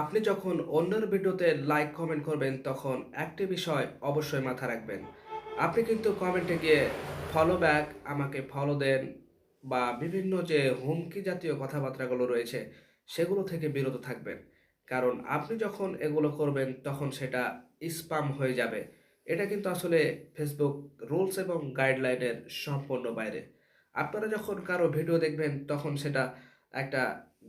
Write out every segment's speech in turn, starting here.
আপনি যখন অন্যের ভিডিওতে লাইক কমেন্ট করবেন, তখন একটি বিষয় অবশ্যই মাথা রাখবেন। আপনি কিন্তু কমেন্টে গিয়ে ফলো ব্যাক আমাকে ফলো দেন বা বিভিন্ন যে হুমকি জাতীয় কথাবার্তাগুলো রয়েছে, সেগুলো থেকে বিরত থাকবেন। কারণ আপনি যখন এগুলো করবেন, তখন সেটা স্পাম হয়ে যাবে। এটা কিন্তু আসলে ফেসবুক রুলস এবং গাইডলাইনের সম্পূর্ণ বাইরে। আপনারা যখন কারও ভিডিও দেখবেন, তখন সেটা একটা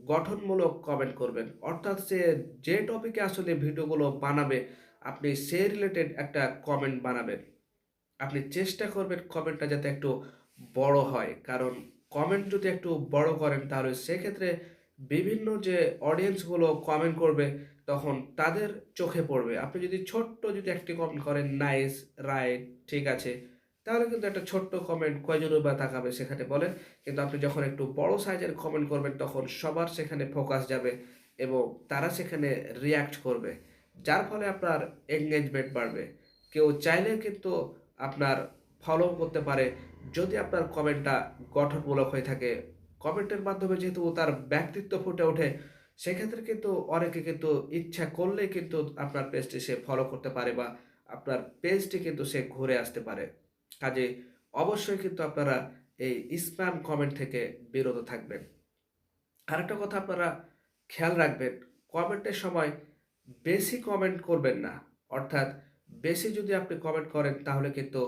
গঠনমূলক কমেন্ট করবেন। অর্থাৎ সে যে টপিকে আসলে ভিডিওগুলো বানাবে, আপনি সে রিলেটেড একটা কমেন্ট বানাবেন। আপনি চেষ্টা করবেন কমেন্টটা যাতে একটু বড় হয়। কারণ কমেন্ট যদি একটু বড় করেন, তাহলে সেক্ষেত্রে বিভিন্ন যে অডিয়েন্সগুলো কমেন্ট করবে, তখন তাদের চোখে পড়বে। আপনি যদি ছোট্ট যদি একটি কমেন্ট করেন নাইস রাইট ঠিক আছে। তাহলে কিন্তু একটা ছোট্ট কমেন্ট কয়জনও বা তাকাবে সেখানে বলেন। কিন্তু আপনি যখন একটু বড় সাইজের কমেন্ট করবেন, তখন সবার সেখানে ফোকাস যাবে এবং তারা সেখানে রিয়াক্ট করবে। যার ফলে আপনার এঙ্গেজমেন্ট বাড়বে। কেউ চাইলে কিন্তু আপনার ফলো করতে পারে। যদি আপনার কমেন্টটা গঠনমূলক হয়ে থাকে কমেন্টের মাধ্যমে যেহেতু তার ব্যক্তিত্ব ফুটে ওঠে, সেক্ষেত্রে কিন্তু অনেকে কিন্তু ইচ্ছা করলেই কিন্তু আপনার পেজটি সে ফলো করতে পারে বা আপনার পেজটি কিন্তু সে ঘুরে আসতে পারে। কাজে অবশ্যই কিন্তু আপনারা এই স্প্যাম কমেন্ট থেকে বিরত থাকবেন। আরেকটা কথা আপনারা খেয়াল রাখবেন কমেন্টের সময় বেশি কমেন্ট করবেন না। অর্থাৎ বেশি যদি আপনি কমেন্ট করেন, তাহলে কিন্তু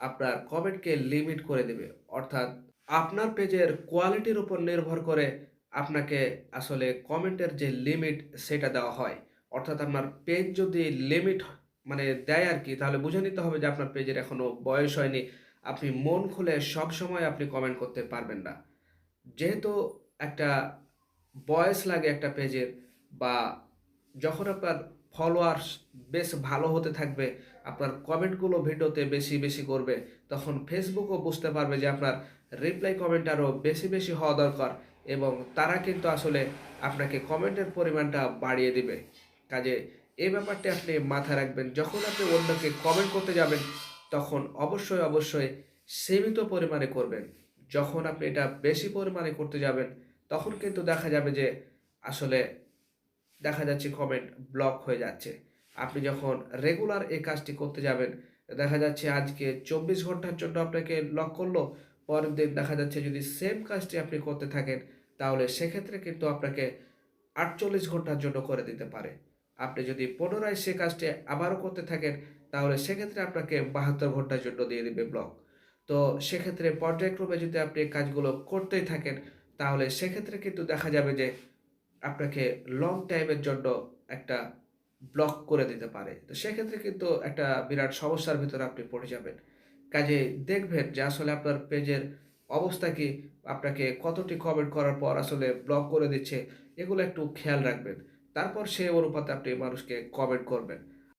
আপনার কমেন্টকে লিমিট করে দেবে। অর্থাৎ আপনার পেজের কোয়ালিটির উপর নির্ভর করে আপনাকে আসলে কমেন্টের যে লিমিট সেটা দেওয়া হয়। অর্থাৎ আপনার পেজ যদি লিমিট মানে দেয় আর কি তাহলে বুঝে নিতে হবে যে আপনার পেজের এখনও বয়স হয়নি। আপনি মন খুলে সব সময় আপনি কমেন্ট করতে পারবেন না। যেহেতু একটা বয়স লাগে একটা পেজের বা যখন আপনার ফলোয়ার্স বেশ ভালো হতে থাকবে, আপনার কমেন্টগুলো ভিডিওতে বেশি বেশি করবে, তখন ফেসবুকও বুঝতে পারবে যে আপনার রিপ্লাই কমেন্ট আরও বেশি বেশি হওয়া দরকার, এবং তারা কিন্তু আসলে আপনাকে কমেন্টের পরিমাণটা বাড়িয়ে দিবে। কাজে এই ব্যাপারটি আপনি মাথায় রাখবেন, যখন আপনি অন্যকে কমেন্ট করতে যাবেন, তখন অবশ্যই অবশ্যই সীমিত পরিমাণে করবেন। যখন আপনি এটা বেশি পরিমাণে করতে যাবেন, তখন কিন্তু দেখা যাবে যে আসলে দেখা যাচ্ছে কমেন্ট ব্লক হয়ে যাচ্ছে। আপনি যখন রেগুলার এই কাজটি করতে যাবেন, দেখা যাচ্ছে আজকে চব্বিশ ঘণ্টার জন্য আপনাকে লক করল, পরের দিন দেখা যাচ্ছে যদি সেম কাজটি আপনি করতে থাকেন, তাহলে সেক্ষেত্রে কিন্তু আপনাকে আটচল্লিশ ঘণ্টার জন্য করে দিতে পারে। আপনি যদি পুনরায় সে কাজটি আবারও করতে থাকেন, তাহলে সেক্ষেত্রে আপনাকে বাহাত্তর ঘণ্টার জন্য দিয়ে দেবে ব্লক। তো সেক্ষেত্রে পর্যায়ক্রমে যদি আপনি কাজগুলো করতেই থাকেন, তাহলে সেক্ষেত্রে কিন্তু দেখা যাবে যে আপনাকে লং টাইমের জন্য একটা ব্লক করে দিতে পারে। তো সেক্ষেত্রে কিন্তু একটা বিরাট সমস্যার ভিতরে আপনি পড়ে যাবেন। কাজে দেখবেন যে আসলে আপনার পেজের অবস্থা কি, আপনাকে কতটি কমেন্ট করার পর আসলে ব্লক করে দিচ্ছে, এগুলো একটু খেয়াল রাখবেন। তারপর সে অনুপাতে আপনি মানুষকে কমেন্ট করবেন।